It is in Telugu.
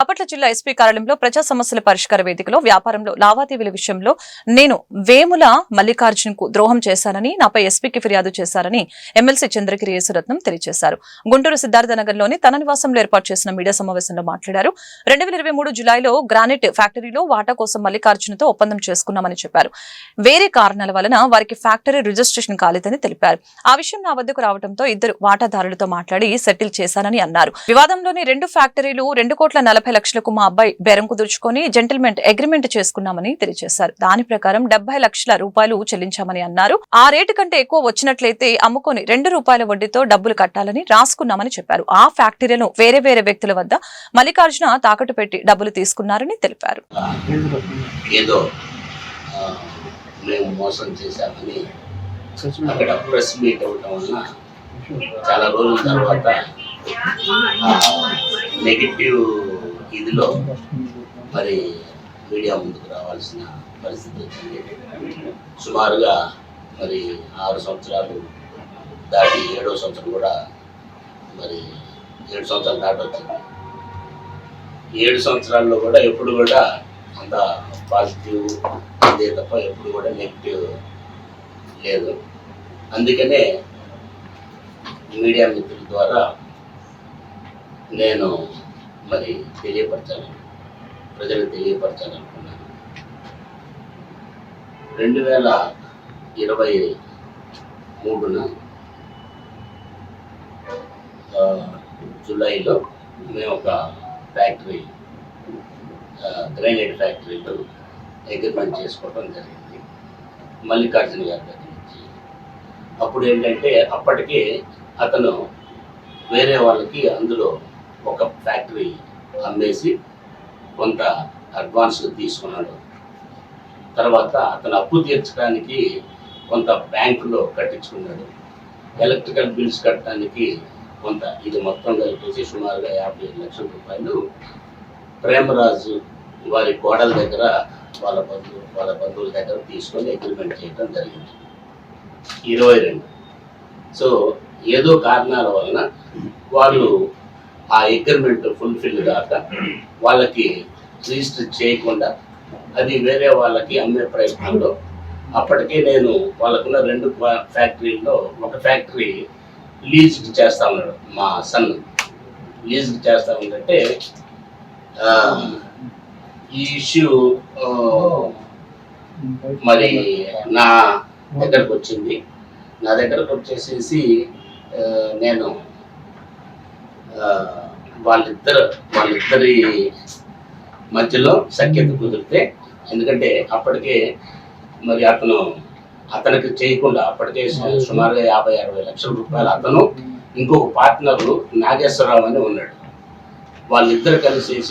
బాపట్ల జిల్లా ఎస్పీ కార్యాలయంలో ప్రజా సమస్యల పరిష్కార వేదికలో వ్యాపారంలో లావాదేవీల విషయంలో నేను వేముల మల్లికార్జున్కు ద్రోహం చేశానని నాపై ఎస్పీకి ఫిర్యాదు చేశారని ఎమ్మెల్సీ చంద్రగిరి యేసురత్నం తెలియజేశారు. గుంటూరు సిద్ధార్థనగర్లోని తన నివాసంలో ఏర్పాటు చేసిన మీడియా సమావేశంలో మాట్లాడారు. రెండు వేల ఇరవై మూడు జులైలో గ్రానైట్ ఫ్యాక్టరీలో వాటా కోసం మల్లికార్జునతో ఒప్పందం చేసుకున్నామని చెప్పారు. వేరే కారణాల వలన వారికి ఫ్యాక్టరీ రిజిస్ట్రేషన్ కాలేదని తెలిపారు. ఆ విషయం నా వద్దకు రావడంతో ఇద్దరు వాటాదారులతో మాట్లాడి సెటిల్ చేశానని అన్నారు. వివాదంలోని రెండు ఫ్యాక్టరీలు రెండు కోట్ల నలభై లక్షలకు మా అబ్బాయి బెరం కుదుర్చుకొని జెంటిల్మెంట్ అగ్రిమెంట్ చేసుకున్నామని తెలియజేశారు. దాని ప్రకారం డెబ్బై లక్షల రూపాయలు చెల్లించామని అన్నారు. ఆ రేటు కంటే ఎక్కువ వచ్చినట్లయితే అమ్ముకొని రెండు రూపాయల వడ్డీతో డబ్బులు కట్టాలని రాసుకున్నామని చెప్పారు. ఆ ఫ్యాక్టరీలను వేరే వేరే వ్యక్తుల వద్ద మల్లికార్జున తాకట్టు పెట్టి డబ్బులు తీసుకున్నారని తెలిపారు. ఏదో మేము మోసం చేశామని అక్కడ ప్రెస్ మీట్ వలన చాలా రోజుల తర్వాత నెగిటివ్ ఇదిలో మరి మీడియా ముందుకు రావాల్సిన పరిస్థితి వచ్చింది. సుమారుగా మరి ఆరు సంవత్సరాలు దాటి ఏడో సంవత్సరం కూడా మరి ఏడు సంవత్సరాలు దాటి వచ్చింది. ఏడు సంవత్సరాల్లో కూడా ఎప్పుడు కూడా అంత పాజిటివ్ అదే తప్ప ఎప్పుడు కూడా నెగిటివ్ లేదు. అందుకనే మీడియా మిత్రుల ద్వారా నేను మరి తెలియపరచాలి ప్రజలకు తెలియపరచాలనుకున్నాను. రెండు వేల ఇరవై మూడున జూలైలో మేము ఒక ఫ్యాక్టరీ గ్రైనేట్ ఫ్యాక్టరీలో అగ్రిమెంట్ చేసుకోవడం జరిగింది మల్లికార్జున గారి దగ్గర నుంచి. అప్పుడు ఏంటంటే అప్పటికే అతను వేరే వాళ్ళకి అందులో ఒక ఫ్యాక్టరీ అమ్మేసి కొంత అడ్వాన్స్ తీసుకున్నాడు. తర్వాత అతను అప్పు తీర్చడానికి కొంత బ్యాంకులో కట్టించుకున్నాడు. ఎలక్ట్రికల్ బిల్స్ కట్టడానికి కొంత ఇది మొత్తం కలిపేసి సుమారుగా యాభై లక్షల రూపాయలు ప్రేమరాజు వారి గోడల దగ్గర వాళ్ళ బంధువు వాళ్ళ బంధువుల దగ్గర తీసుకొని అగ్రిమెంట్ చేయడం జరిగింది. ఇరవై రెండు. సో ఏదో కారణాల వలన వాళ్ళు ఆ అగ్రిమెంట్ ఫుల్ఫిల్ కాక వాళ్ళకి రిజిస్టర్ చేయకుండా అది వేరే వాళ్ళకి అమ్మే ప్రయత్నంలో అప్పటికే నేను వాళ్ళకున్న రెండు ఫ్యాక్టరీల్లో ఒక ఫ్యాక్టరీ లీజ్కి చేస్తా ఉన్నాడు మా సన్. లీజ్కి చేస్తా ఉందంటే ఈ ఇష్యూ మరి నా దగ్గరకు వచ్చింది. నా దగ్గరకు వచ్చేసేసి నేను వాళ్ళిద్దరు వాళ్ళిద్దరి మధ్యలో సఖ్యత కుదిరితే ఎందుకంటే అప్పటికే మరి అతను అతనికి చేయకుండా అప్పటికే సుమారుగా యాభై అరవై లక్షల రూపాయలు అతను ఇంకొక పార్ట్నర్ నాగేశ్వరరావు అని ఉన్నాడు. వాళ్ళిద్దరు కలిసేసి